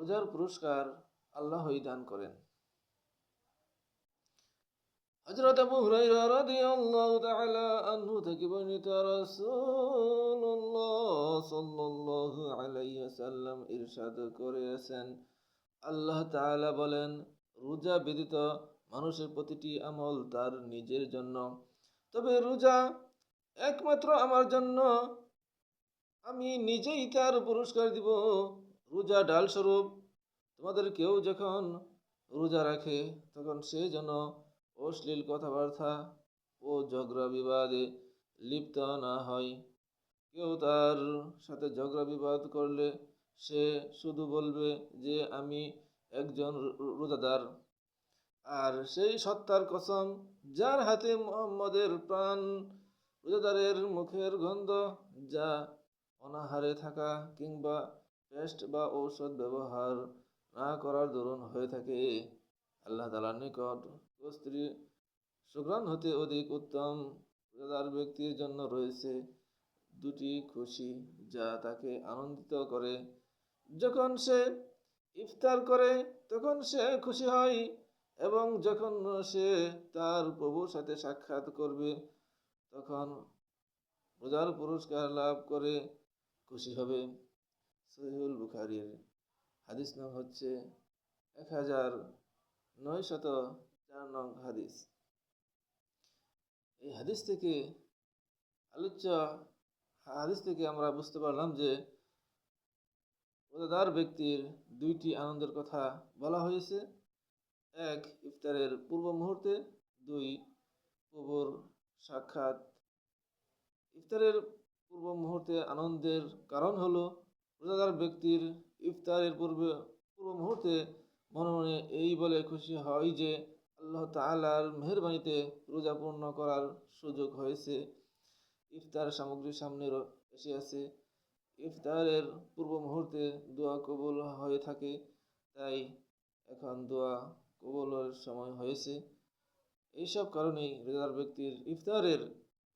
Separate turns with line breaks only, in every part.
রোজার পুরস্কার আল্লাহই দান করেন। আবু রাদিয়াল্লাহু তাআলা আনহু থেকে বর্ণিত রাসূলুল্লাহ সাল্লাল্লাহু আলাইহি ওয়াসাল্লাম ইরশাদ করেছেন। আল্লাহ তাআলা বলেন, রোজা ব্যতীত মানুষের প্রতিটি আমল তার নিজের জন্য। তবে রোজা একমাত্র আমার জন্য, আমি নিজেই তার পুরস্কার দিব। রোজা ডাল স্বরূপ তোমাদের কেউ যখন রোজা রাখে, তখন সে যেন অশ্লীল কথাবার্তা ও ঝগড়া বিবাদে লিপ্ত না হয়। কেউ তার সাথে ঝগড়া বিবাদ করলে সে শুধু বলবে যে, আমি একজন রোজাদার। আর সেই সত্তার কসম, যার হাতে মোহাম্মদের প্রাণ, রোজাদারের মুখের গন্ধ, যা অনাহারে থাকা কিংবা পেস্ট বা ঔষধ ব্যবহার না করার দরুন হয়ে থাকে। আল্লাহ তালার নিকট স্ত্রী সুগ্রাণ হতে অধিক উত্তম রোজাদার ব্যক্তির জন্য রয়েছে দুটি খুশি যা তাকে আনন্দিত করে। যখন সে ইফতার করে, তখন সে খুশি হয় এবং যখন সে তার প্রভুর সাথে সাক্ষাৎ করবে, তখন রোজার পুরস্কার লাভ করে খুশি হবে। সহিহুল বুখারির হাদিস নং হচ্ছে এক হাজার নয় শত চার নং হাদিস। এই হাদিস থেকে আলোচ্য হাদিস থেকে আমরা বুঝতে পারলাম যে রোজাদার ব্যক্তির দুইটি আনন্দের কথা বলা হয়েছে। এক, ইফতারের পূর্ব মুহূর্তে, দুই প্রভুর সাক্ষাৎ। ইফতারের পূর্ব মুহূর্তে আনন্দের কারণ হলো রোজাদার ব্যক্তির ইফতারের পূর্বে, পূর্ব মুহূর্তে মনে মনে এই বলে খুশি হয় যে আল্লাহ তাআলার মেহরবানিতে রোজা পূর্ণ করার সুযোগ হয়েছে। ইফতার সামগ্রী সামনে এসে আছে। ইফতারের পূর্ব মুহূর্তে দোয়া কবুল হয়ে থাকে, তাই এখন দোয়া কবলের সময় হয়েছে। এইসব কারণেই রোজাদার ব্যক্তির ইফতারের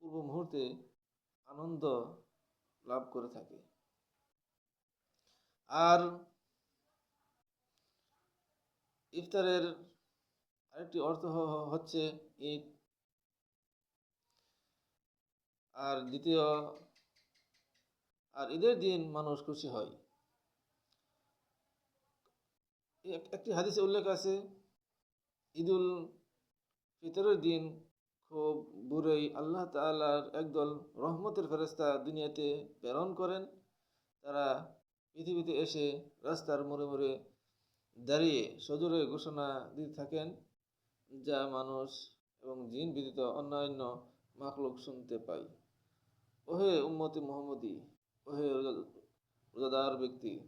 পূর্ব মুহূর্তে আনন্দ লাভ করে থাকে। আর ইফতারের আরেকটি অর্থ হচ্ছে ঈদ। আর দ্বিতীয়, আর ঈদের দিন মানুষ খুশি হয়। একটি হাদিসে উল্লেখ আছে, ঈদুল ফিতরের দিন খুব বুড়োই আল্লাহ তাআলার একদল রহমতের ফেরেস্তা দুনিয়াতে প্রেরণ করেন। তারা পৃথিবীতে এসে রাস্তার মোড়ে মোড়ে দাঁড়িয়ে সজোরে ঘোষণা দিতে থাকেন, যা মানুষ এবং জিন ব্যতীত অন্যান্য মাখলুক শুনতে পায়। ওহে উম্মতি মোহাম্মদী, ওহে রোজা- রোজাদার ব্যক্তি,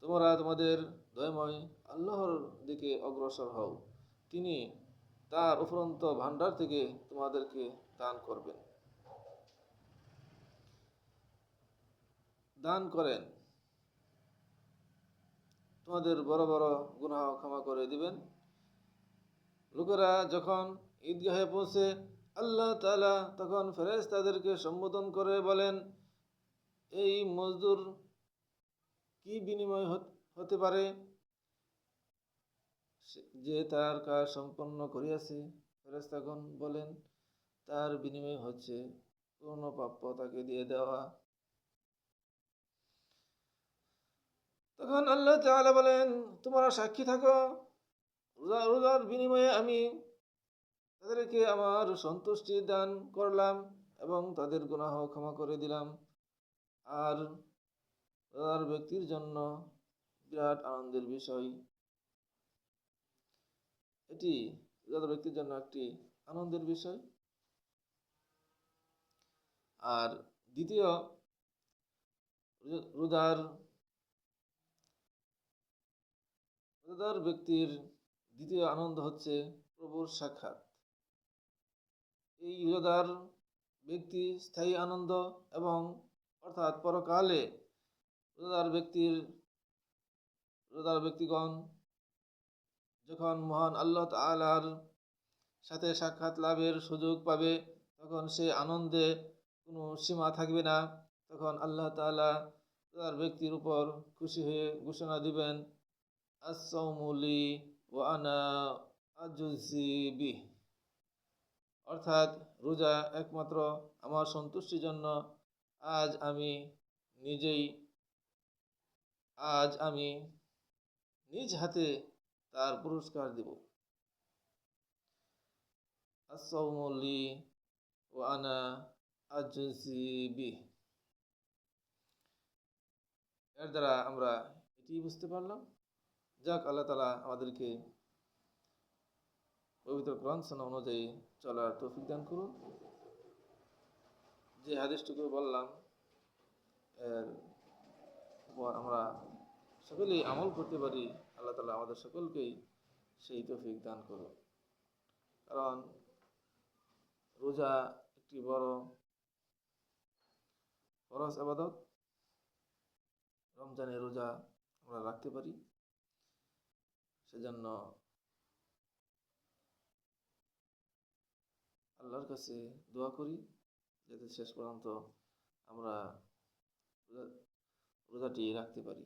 তোমরা তোমাদের দয়াময় আল্লাহর দিকে অগ্রসর হও। তিনি তার উপরন্ত ভান্ডার থেকে তোমাদেরকে দান করবেন। দান করেন। তোমাদের বড় বড় গুনাহ ক্ষমা করে দিবেন। লোকেরা যখন ঈদগাহে পৌঁছে, আল্লাহ তালা তখন ফেরেশ তাদেরকে সম্বোধন করে বলেন, এই মজদুর কি বিনিময় হত- পারে? যে তার কাজ সম্পন্ন করিয়াছে। ফেরেশতাগণ বলেন, তার বিনিময় হচ্ছে পূর্ণ প্রাপ্য তাকে দিয়ে দেওয়া তখন আল্লাহ তাআলা বলেন, তোমরা সাক্ষী থাকো। রোজা, রোজার বিনিময়ে আমি তাদেরকে আমার সন্তুষ্টি দান করলাম এবং তাদের গুনাহ ক্ষমা করে দিলাম। আর রোজার ব্যক্তির জন্য বিরাট আনন্দের বিষয়। এটি রোজাদার ব্যক্তির জন্য একটি আনন্দের বিষয়। আর দ্বিতীয়, রোজা- রোজার রোজাদার ব্যক্তির দ্বিতীয় আনন্দ হচ্ছে প্রভুর সাক্ষাৎ। এই রোজাদার ব্যক্তি স্থায়ী আনন্দ এবং অর্থাৎ পরকালে রোজাদার ব্যক্তির রোজাদার ব্যক্তিগণ যখন মহান আল্লাহ তাআলার সাথে সাক্ষাৎ লাভের সুযোগ পাবে, তখন সে আনন্দে কোনো সীমা থাকবে না। তখন আল্লাহ তাআলা তার ব্যক্তির উপর খুশি হয়ে ঘোষণা দিবেন আসৌমুলি ও আনা আজুসিবি অর্থাৎ রোজা একমাত্র আমার সন্তুষ্টির জন্য। আজ আমি নিজেই, আজ আমি নিজ হাতে তার পুরস্কার দেব। আসৌমলি ও আনা আজসিবি এর দ্বারা আমরা এটি বুঝতে পারলাম। যাক, আল্লাহ তালা আমাদেরকে পবিত্র কোরআন অনুযায়ী চলার তৌফিক দান করুন। যে হাদিসটুকু বললাম, এর আমরা সকলেই আমল করতে পারি, আল্লাহ তালা আমাদের সকলকেই সেই তৌফিক দান করুন। কারণ রোজা একটি বড় ফরজ আবাদত। রমজানের রোজা আমরা রাখতে পারি। সেজন্য আল্লাহর কাছে দোয়া করি যাতে শেষ পর্যন্ত আমরা রোজাটি রাখতে পারি।